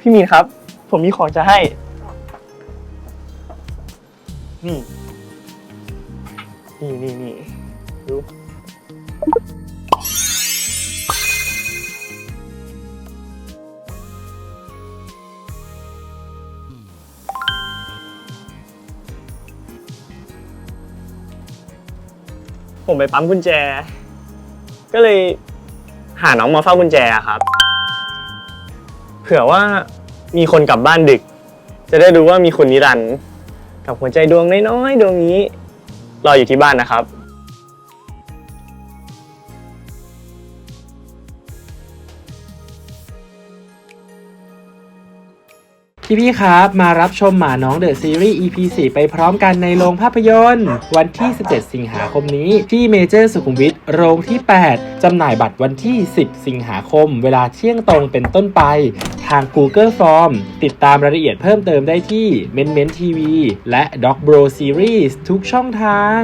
พี่มีนครับ ผมมีของจะให้ นี่ นี่นี่นี่ดูผมไปปั๊มกุญแจ ก็เลยหาน้องมาเฝ้ากุญแจครับ เผื่อว่ามีคนกลับบ้านดึก จะได้รู้ว่ามีคุณนิรันดร์กับหัวใจดวงน้อยๆดวงนี้ รออยู่ที่บ้านนะครับพี่ๆครับ มารับชมหมาน้องเดอะซีรีส์ EP 4ไปพร้อมกันในโรงภาพยนตร์ วันที่ 17 สิงหาคมนี้ ที่เมเจอร์สุขุมวิทโรงที่ 8 จำหน่ายบัตรวันที่ 10 สิงหาคม เวลาเที่ยงตรงเป็นต้นไป ทาง Google Form ติดตามรายละเอียดเพิ่มเติมได้ที่ mentmenttv และ d o c b r o Series ทุกช่องทาง